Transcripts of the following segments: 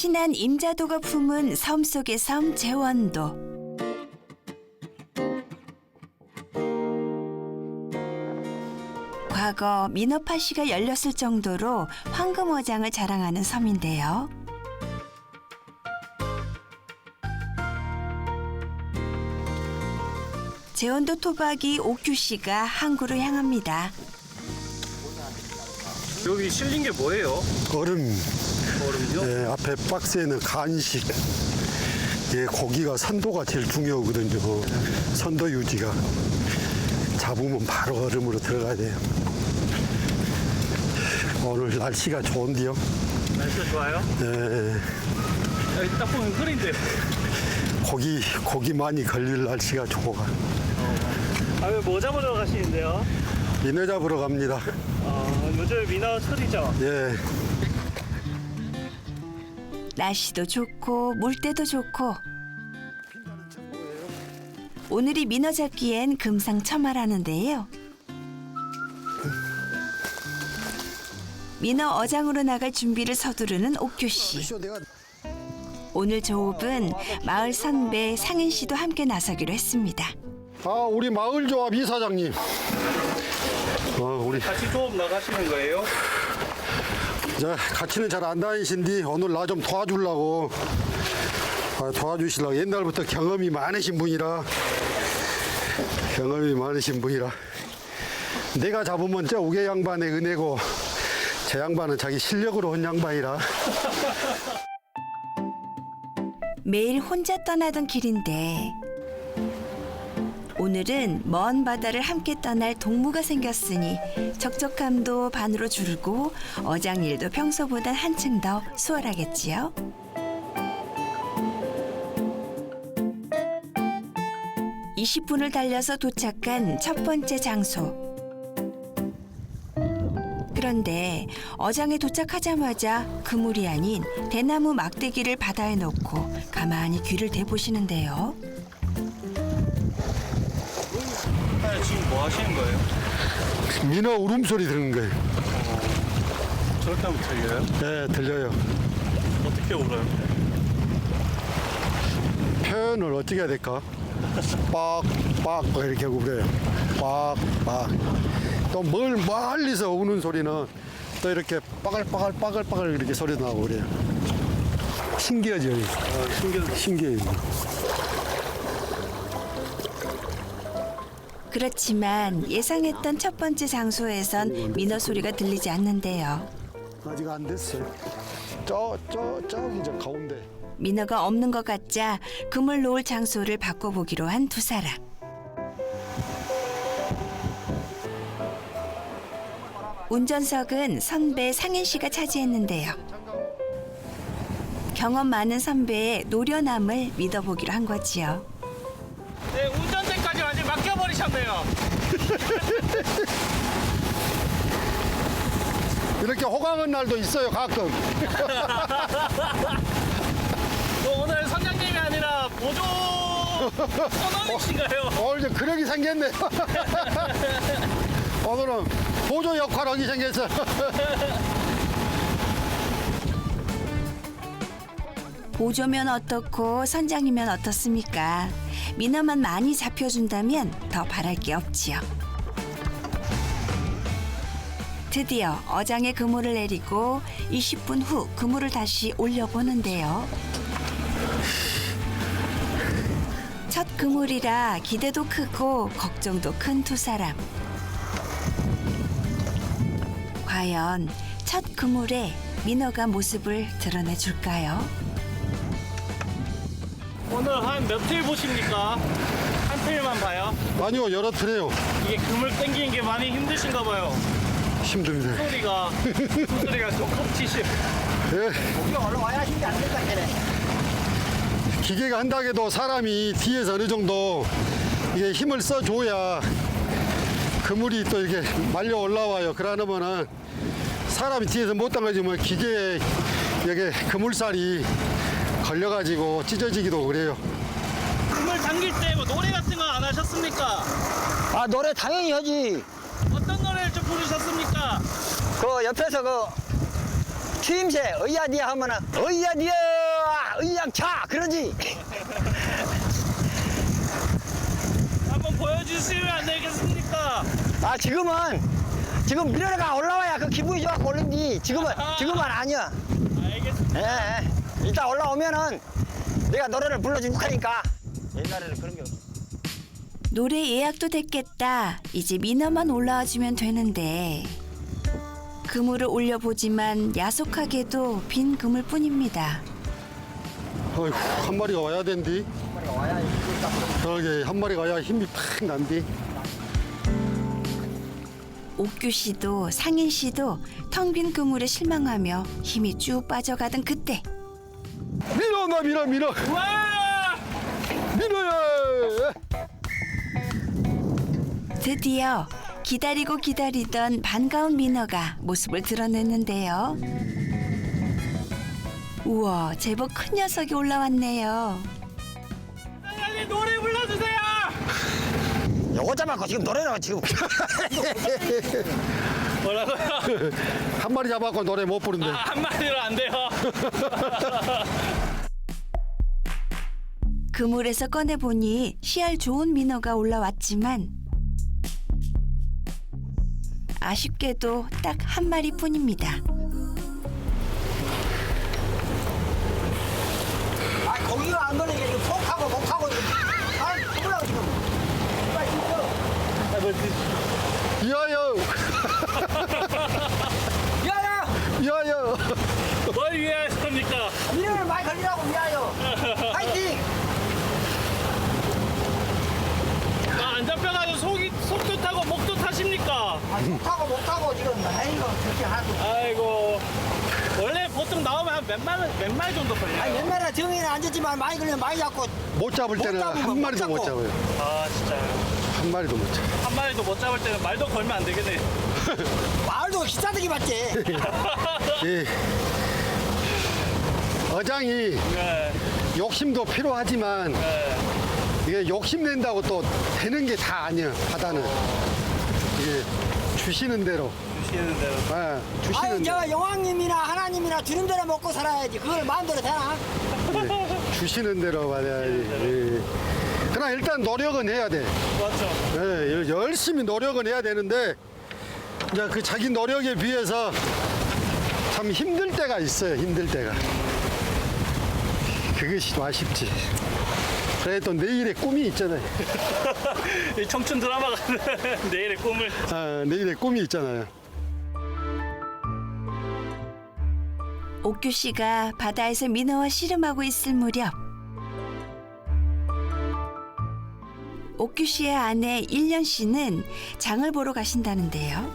신안 임자도가 품은 섬 속의 섬 제원도. 과거 민어파 씨가 열렸을 정도로 황금어장을 자랑하는 섬인데요. 제원도 토박이 옥규 씨가 항구로 향합니다. 여기 실린 게 뭐예요? 얼음 얼음요? 예, 앞에 박스에는 간식 예, 고기가 선도가 제일 중요하거든요 선도 유지가 잡으면 바로 얼음으로 들어가야 돼요 오늘 날씨가 좋은데요 날씨가 좋아요? 예, 여기 딱 보면 흐린데. 고기 고기 많이 걸릴 날씨가 좋아 아, 왜 뭐 잡으러 가시는데요? 민어 잡으러 갑니다 어, 요즘 민어 철이죠? 예, 날씨도 좋고 물때도 좋고 오늘이 민어 잡기엔 금상첨화라는데요. 민어 어장으로 나갈 준비를 서두르는 옥규 씨. 오늘 조업은 마을 선배 상인 씨도 함께 나서기로 했습니다. 아 우리 마을 조합 이사장님 어, 우리 같이 조업 나가시는 거예요? 자, 같이는 잘 안 다니신디 오늘 나 좀 도와주려고. 아, 도와주시려고. 옛날부터 경험이 많으신 분이라. 경험이 많으신 분이라. 내가 잡으면 저 우개 양반의 은혜고 제 양반은 자기 실력으로 한 양반이라. 매일 혼자 떠나던 길인데 오늘은 먼 바다를 함께 떠날 동무가 생겼으니 적적함도 반으로 줄고 어장 일도 평소보단 한층 더 수월하겠지요. (20분을) 달려서 도착한 첫 번째 장소 그런데 어장에 도착하자마자 그물이 아닌 대나무 막대기를 바다에 놓고 가만히 귀를 대보시는데요. 하시는 거예요? 민어 울음소리 들은 거예요 저렇게 하면 들려요? 네 들려요 어떻게 울어요? 표현을 어떻게 해야 될까 빡 빡 이렇게 하고 그래요 빡 빡 또 멀 멀리서 우는 소리는 또 이렇게 빠글빠글 빠글빠글 이렇게 소리 나고 그래요 신기하죠 아, 신기해. 신기해요 그렇지만 예상했던 첫 번째 장소에선 민어 소리가 들리지 않는데요. 아직 안 됐어요 저 저 저기 저 가운데 민어가 없는 것 같자 그물 놓을 장소를 바꿔보기로 한 두 사람. 운전석은 선배 상현 씨가 차지했는데요. 경험 많은 선배의 노련함을 믿어보기로 한 거지요. 네, 완전 맡겨버리셨네요. 이렇게 호강한 날도 있어요 가끔 뭐 오늘 선장님이 아니라 보조 선원이신가요? 오늘 좀 그러기 생겼네 오늘은 보조 역할 하기 생겼어 보조면 어떻고 선장이면 어떻습니까? 민어만 많이 잡혀준다면 더 바랄 게 없지요. 드디어 어장에 그물을 내리고 20분 후 그물을 다시 올려보는데요. 첫 그물이라 기대도 크고 걱정도 큰 두 사람. 과연 첫 그물에 민어가 모습을 드러내 줄까요? 오늘 한 몇 틀 보십니까? 한 틀만 봐요. 아니요 여러 틀에요 이게 그물 땡기는 게 많이 힘드신가 봐요. 힘듭니다 소리가 소리가 조금 치시. 예. 기계가 한다 해도 사람이 뒤에서 어느 정도 이게 힘을 써줘야 그물이 또 이렇게 말려 올라와요. 그러면은 사람이 뒤에서 못 당겨주면 기계에 여기 그물살이 걸려가지고 찢어지기도 그래요. 그물 당길 때 뭐 노래 같은 거 안 하셨습니까? 아 노래 당연히 하지 어떤 노래를 좀 부르셨습니까? 그 옆에서 그 추임새 어이야디야 하면은 어이야디야 어이양차 그러지. 한번 보여주시면 안 되겠습니까? 아 지금은 지금 미래가 올라와야 그 기분이 좋아 올린디 지금은 지금은 아니야. 알겠습니다. 예, 예. 이따 올라오면은 내가 노래를 불러줄 테니까 옛날에는 그런 게 없어. 노래 예약도 됐겠다. 이제 민어만 올라와 주면 되는데. 그물을 올려보지만 야속하게도 빈 그물 뿐입니다. 어휴, 한 마리가 와야 된디. 그러게 한 마리가 와야 힘이 팍 난디. 옥규 씨도 상인 씨도 텅 빈 그물에 실망하며 힘이 쭉 빠져가던 그때 밀어 나 밀어 밀어 와! 밀어야. 드디어 기다리고 기다리던 반가운 민어가 모습을 드러냈는데요. 우와, 제법 큰 녀석이 올라왔네요. 사장님 노래. 요거 잡아고 지금 노래를 지금 뭐라고요? 한 마리 잡았고 노래 못 부른대. 아, 한마디로 안 돼요. 그물에서 꺼내 보니 씨알 좋은 민어가 올라왔지만 아쉽게도 딱 한 마리뿐입니다. 아 거기가 안 걸리게 지금 속하고 목하고 지금 아 해보려고 지금 빨리 야야 야야 야야. 뭘 위하였습니까? 미래를 많이 걸리라고 미아요 파이팅 아, 안 잡혀가지고 속이 속도 타고 목도 타십니까? 아, 속하고 목하고 지금 아이고 그렇게 하고 아이고 원래 보통 나오면 한몇 마리 몇마리 정도 걸려요. 아니 옛날에 정인에 앉았지만 많이 걸리면 많이 잡고 못 잡을 못 때는 잡은 거, 한 못 마리도 못 잡고. 잡아요. 아 진짜요. 한 마리도 못 잡아. 한 마리도 못 잡을 때는 말도 걸면 안 되겠네요. 말도 기싸대기 맞지 예. 어장이 네, 욕심도 필요하지만 네. 이게 욕심 낸다고 또 되는 게 다 아니야 바다는 이게 주시는 대로 주시는 대로. 아, 주시는 아유 대로 저 영왕님이나 하나님이나 주는 대로 먹고 살아야지 그걸 마음대로 되나 예, 주시는 대로 받아야지 예. 그러나 일단 노력은 해야 돼. 맞죠. 예, 열- 열심히 노력은 해야 되는데 이제 그 자기 노력에 비해서 참 힘들 때가 있어요 힘들 때가. 그것이 좀 아쉽지. 그래 또 내일의 꿈이 있잖아요. 이 청춘 드라마 같은 내일의 꿈을. 아, 내일의 꿈이 있잖아요. 옥규 씨가 바다에서 민어와 씨름하고 있을 무렵 옥규 씨의 아내 일년 씨는 장을 보러 가신다는데요.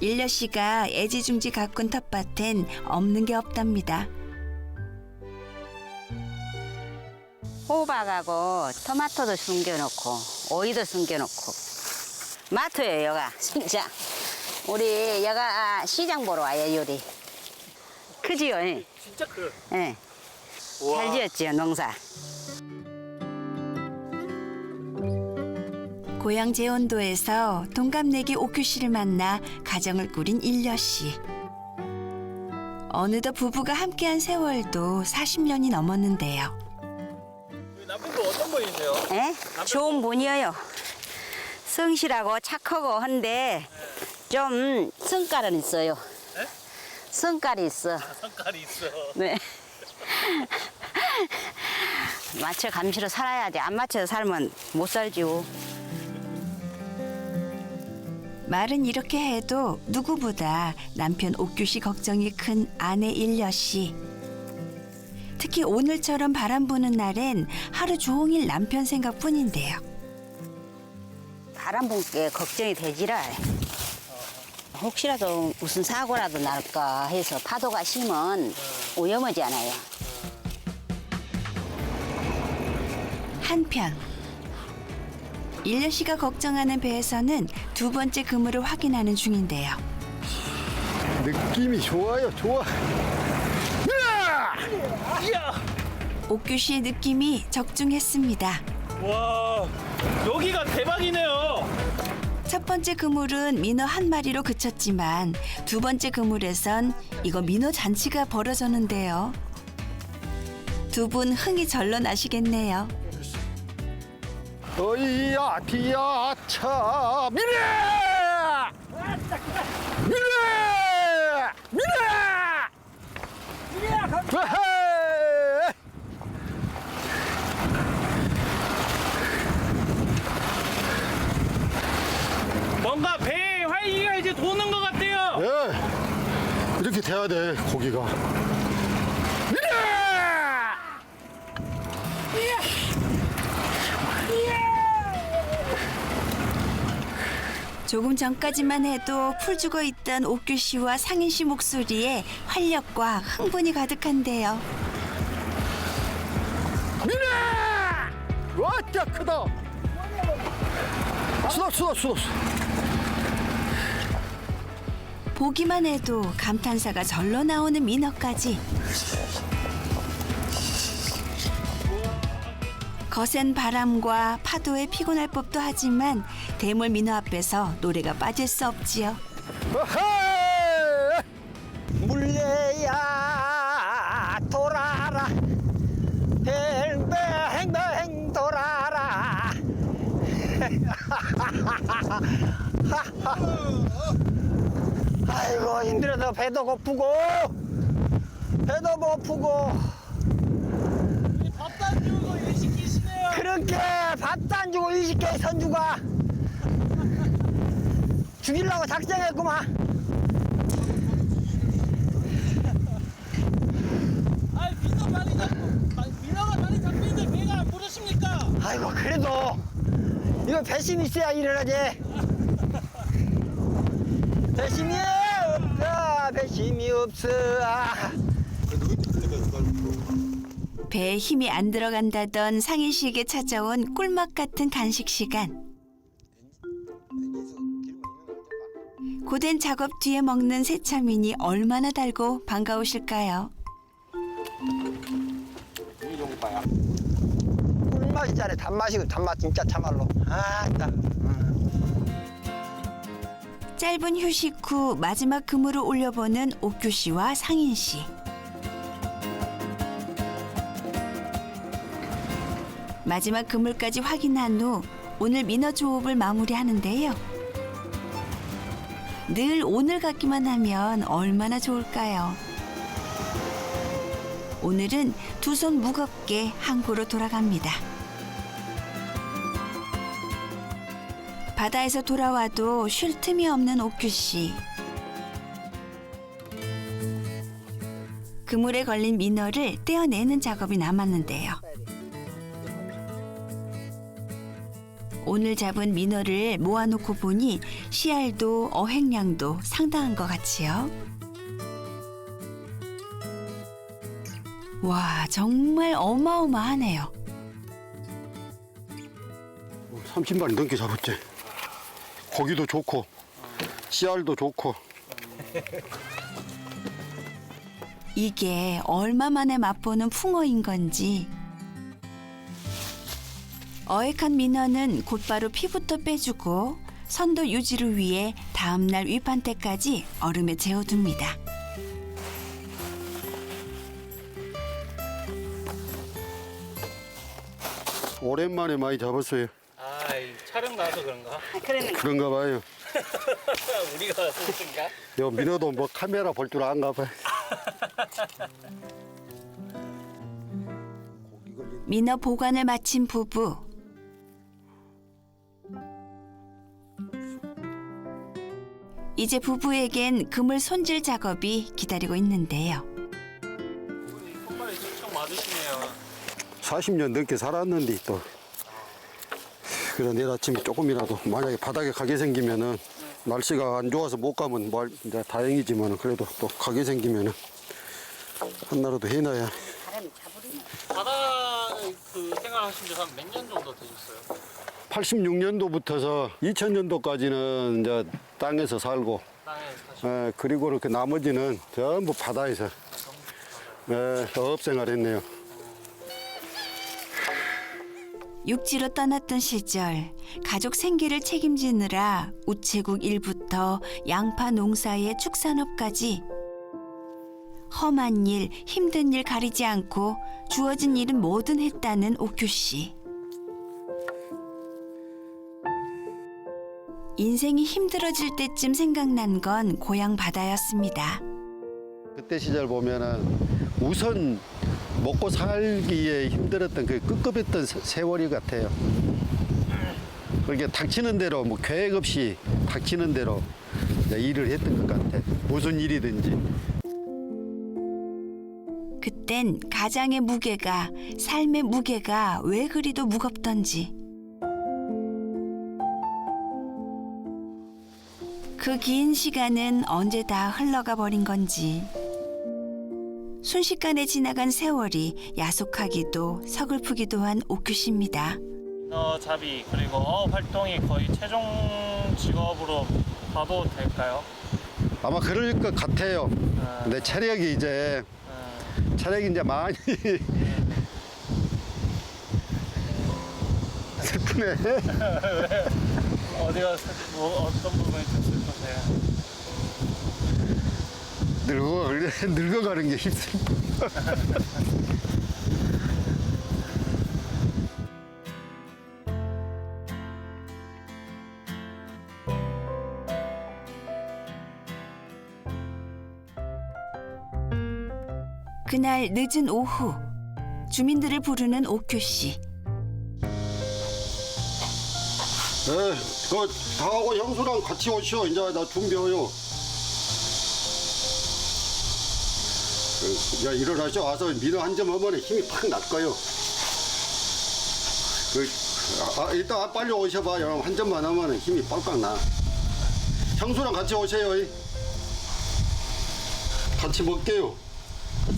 일년 씨가 애지중지 가꾼 텃밭엔 없는 게 없답니다. 호박하고 토마토도 숨겨놓고 오이도 숨겨놓고 마트예요 여가 진짜 우리 여가 시장 보러 와요 요리 크지요 예. 진짜 그. 예. 잘 지었지요 농사 고향 제원도에서 동갑내기 옥규 씨를 만나 가정을 꾸린 일려 씨. 어느덧 부부가 함께한 세월도 40년이 넘었는데요. 남편분 어떤 분이세요? 예? 좋은 분이에요 성실하고 착하고 한데 좀 성깔은 있어요 예? 성깔이 있어 성깔이 있어. 네. 맞춰 감시로 살아야지. 안 맞춰서 살면 못 살지요. 말은 이렇게 해도 누구보다 남편 옥규 씨 걱정이 큰 아내 일려 씨. 특히 오늘처럼 바람 부는 날엔 하루 종일 남편 생각뿐인데요. 바람 분께 걱정이 되지라. 혹시라도 무슨 사고라도 날까 해서 파도가 심은 위험하잖아요. 한편 일려 씨가 걱정하는 배에서는 두 번째 그물을 확인하는 중인데요. 느낌이 좋아요 좋아. 옥규 씨의 느낌이 적중했습니다. 와 여기가 대박이네요. 첫 번째 그물은 민어 한 마리로 그쳤지만 두 번째 그물에선 이거 민어 잔치가 벌어졌는데요. 두 분 흥이 절로 나시겠네요. 어이야 디야 차 미래! 미래! 미래! 미래 뭔가 배에 활기가 이제 도는 것 같아요. 예 이렇게 돼야 돼 고기가. 미래 조금 전까지만 해도 풀 죽어 있던 옥규 씨와 상인 씨 목소리에 활력과 흥분이 가득한데요. 미래 와짜 크다 수다 수다 수다 보기만 해도 감탄사가 절로 나오는 민어까지. 거센 바람과 파도에 피곤할 법도 하지만 대물 민어 앞에서 노래가 빠질 수 없지요. 물레야 돌아라. 뱅뱅뱅 돌아라. 아이고 힘들어서 배도 고프고. 배도 고프고 밥도 안 주고 일 그렇게 밥도 안 주고 20개 선주가. 죽이려고 작정했구만. 아, 민어 많이 잡고 민어가 많이 잡히는데 배가 안 부르십니까? 아이고 그래도 이거 배심이 있어야 일어나지. 배심이 없어 배심이 없어 배에 힘이 안 들어간다던 상인 씨에게 찾아온 꿀맛 같은 간식 시간. 고된 작업 뒤에 먹는 새참이니 얼마나 달고 반가우실까요? 꿀맛이잖아 단맛이고 단맛 진짜 참말로 아따 짧은 휴식 후 마지막 그물을 올려보는 옥규 씨와 상인 씨. 마지막 그물까지 확인한 후 오늘 민어 조업을 마무리하는데요. 늘 오늘 같기만 하면 얼마나 좋을까요? 오늘은 두 손 무겁게 항구로 돌아갑니다. 바다에서 돌아와도 쉴 틈이 없는 옥규 씨. 그물에 걸린 민어를 떼어내는 작업이 남았는데요. 오늘 잡은 민어를 모아놓고 보니 씨알도 어획량도 상당한 것 같지요. 와 정말 어마어마하네요. 30마리 넘게 잡았지. 고기도 좋고, 씨알도 좋고. 이게 얼마 만에 맛보는 풍어인 건지 어획한 민어는 곧바로 피부터 빼주고 선도 유지를 위해 다음날 위판 때까지 얼음에 재워둡니다. 오랜만에 많이 잡았어요. 아, 촬영 나와서 그런가? 그런가 봐요. 우리가 그런가? 요 민어도 뭐 카메라 볼 줄 안가 봐요. 민어 보관을 마친 부부. 이제 부부에겐 그물 손질 작업이 기다리고 있는데요. 정말 엄청 맞으시네요. 40년 넘게 살았는데 또. 그래 내일 아침에 조금이라도 만약에 바닥에 가게 생기면은 날씨가 안 좋아서 못 가면 뭐 이제 다행이지만 그래도 또 가게 생기면은 한나라도 해놔야 바다 그 생활하신 지한 몇 년 정도 되셨어요? 86년도부터서 2000년도까지는 이제 땅에서 살고 땅에 사실 에, 그리고는 그 나머지는 전부 바다에서 에, 어업 생활했네요. 육지로 떠났던 시절 가족 생계를 책임지느라 우체국 일부터 양파 농사의 축산업까지 험한 일, 힘든 일 가리지 않고 주어진 일은 뭐든 했다는 옥규 씨. 인생이 힘들어질 때쯤 생각난 건 고향 바다였습니다. 그때 시절 보면은 우선 먹고 살기에 힘들었던 그 끄급했던 세- 세월이 같아요. 그렇게 닥치는 대로 뭐 계획 없이 닥치는 대로 일을 했던 것 같아. 무슨 일이든지. 그땐 가장의 무게가 삶의 무게가 왜 그리도 무겁던지 그 긴 시간은 언제 다 흘러가 버린 건지 순식간에 지나간 세월이 야속하기도 서글프기도 한 옥규 씨입니다. 어, 잡이 그리고 어업 활동이 거의 최종 직업으로 봐도 될까요? 아마 그럴 것 같아요. 아, 근데 체력이 이제 아, 체력이 이제 많이 슬프네. 뭐 어떤 부분이 좀 슬프세요? 늙어 늙어가는 게 힘들어. 그날 늦은 오후 주민들을 부르는 옥규 씨. 네, 그거 다 하고 형수랑 같이 오시오. 이제 나 준비해요. 그, 이제 일어나셔 와서 민어 한 점 하면 힘이 팍날 거요. 그, 아, 아, 이따 빨리 오셔봐. 여러분 한 점만 하면 힘이 빡빡 나. 형수랑 같이 오세요. 이. 같이 먹게요.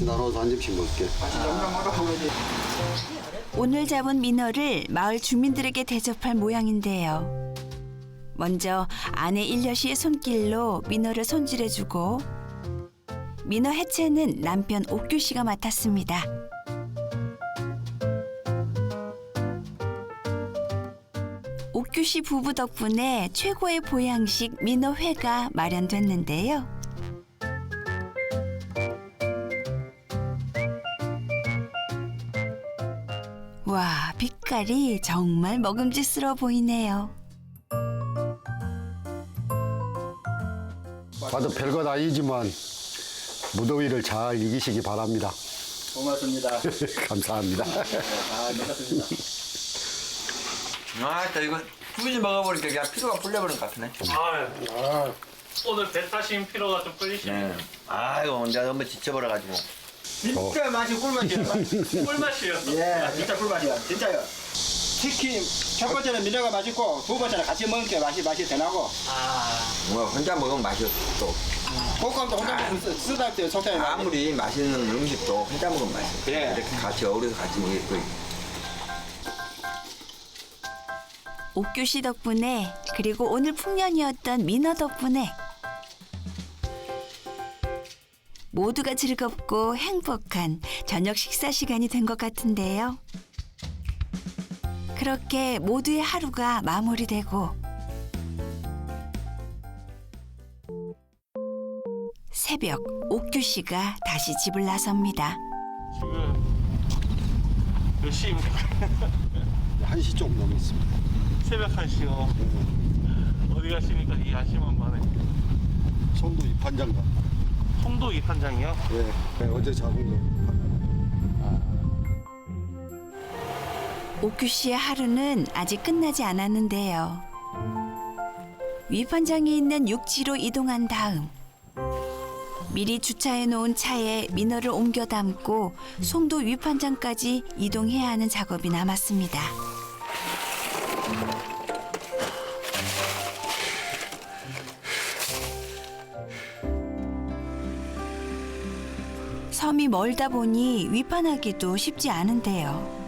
나눠서 한 점씩 먹게. 오늘 잡은 민어를 마을 주민들에게 대접할 모양인데요. 먼저 아내 일려씨의 손길로 민어를 손질해주고 민어 해체는 남편 옥규 씨가 맡았습니다. 옥규 씨 부부 덕분에 최고의 보양식 민어회가 마련됐는데요. 와, 빛깔이 정말 먹음직스러워 보이네요. 봐도 별것 아니지만 무더위를 잘 이기시기 바랍니다. 고맙습니다. 감사합니다. 아, 반갑습니다. 아, 이거 꾸준히 먹어보니까 그냥 피로가 풀려버린 것 같네. 아, 오늘 배 타신 피로가 좀 풀리시네요. 네. 아, 이거 언제 너무 지쳐버려가지고. 진짜 맛이 꿀맛이야. 꿀맛이요. 예, 진짜 꿀맛이야. 진짜요. 특히 첫 번째는 민어가 맛있고 두 번째는 같이 먹으니까 맛이 맛이 더 나고 아, 뭐 혼자 먹으면 맛이 없어. 볶음도 혼자 먹으면 쓰- 쓰다 때 속상해. 아무리 맛있는 음식도 혼자 먹으면 맛있어. 예. 이렇게 같이 어우러서 같이 먹을 거. 옥규 씨 덕분에 그리고 오늘 풍년이었던 민어 덕분에 모두가 즐겁고 행복한 저녁 식사 시간이 된 것 같은데요. 그렇게 모두의 하루가 마무리되고 새벽 옥규 씨가 다시 집을 나섭니다. 지금 몇 시입니까? 한시좀 넘었습니다. 새벽 1시요. 어디 가십니까? 이 아침한 밤에. 손도 입한장가. 송도 이판장이요? 예, 네, 어제 잡은 거. 옥규 씨의 하루는 아직 끝나지 않았는데요. 위판장에 있는 육지로 이동한 다음 미리 주차해 놓은 차에 민어를 옮겨 담고 송도 위판장까지 이동해야 하는 작업이 남았습니다. 멀다 보니 위판하기도 쉽지 않은데요.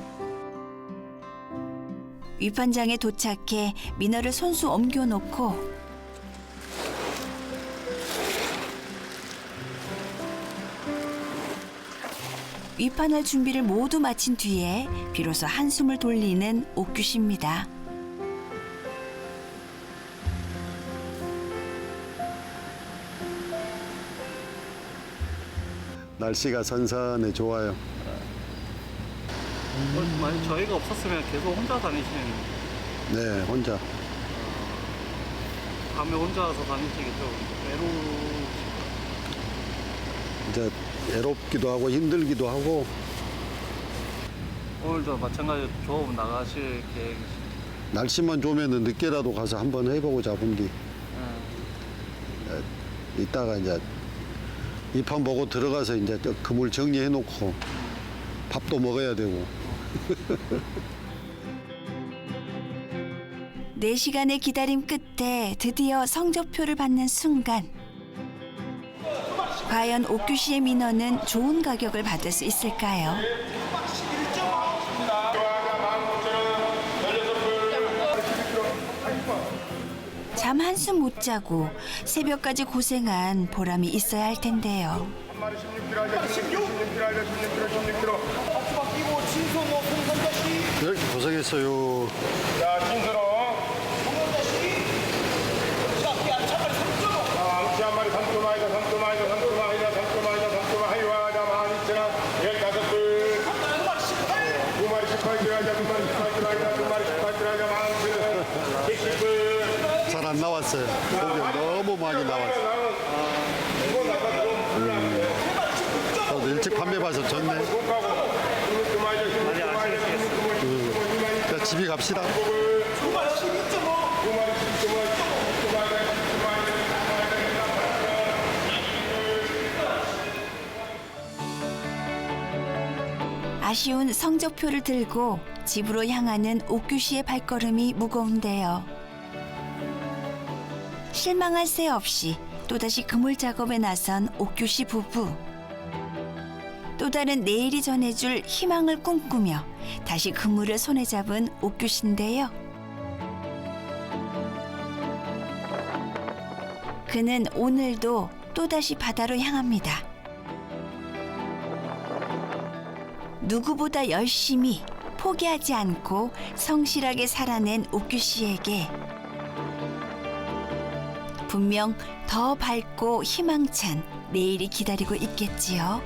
위판장에 도착해 민어를 손수 옮겨놓고 위판할 준비를 모두 마친 뒤에 비로소 한숨을 돌리는 옥규 씨입니다. 날씨가 선선해 좋아요. 어, 만약 저희가 없었으면 계속 혼자 다니시는 네, 혼자. 밤에 혼자서 다니시기 좀 외로우 이제 애롭기도 하고 힘들기도 하고 오늘도 마찬가지로 조업 나가실 계획이시 날씨만 좋으면 늦게라도 가서 한번 해보고 잡은 뒤 네. 이따가 이제 입판 보고 들어가서 이제 저 그물 정리해 놓고 밥도 먹어야 되고 네시간의 기다림 끝에 드디어 성적표를 받는 순간 과연 옥규 씨의 민어는 좋은 가격을 받을 수 있을까요? 잠 한숨 못 자고 새벽까지 고생한 보람이 있어야 할 텐데요. 네, 고생했어요. 자. 아, 뭉치 한 마리 3점 아이다, 3점 아이다, 3점 아이다, 3점 아이다, 3점 아이와, 자, 만 이천원, 열다섯 불. 두 마리 18줄 하자, 두 마리 18줄 하자, 두 마리 18줄 하자, 만 오천원, 110불. 잘 안 나왔어요. 고기 너무 많이 나왔어요. 음, 저도 일찍 판매 봐서 좋네. 많이. 자, 집에 갑시다. 아쉬운 성적표를 들고 집으로 향하는 옥규 씨의 발걸음이 무거운데요. 실망할 새 없이 또다시 그물 작업에 나선 옥규 씨 부부. 또 다른 내일이 전해줄 희망을 꿈꾸며 다시 그물을 손에 잡은 옥규 씨인데요. 그는 오늘도 또다시 바다로 향합니다. 누구보다 열심히 포기하지 않고 성실하게 살아낸 옥규 씨에게 분명 더 밝고 희망찬 내일이 기다리고 있겠지요.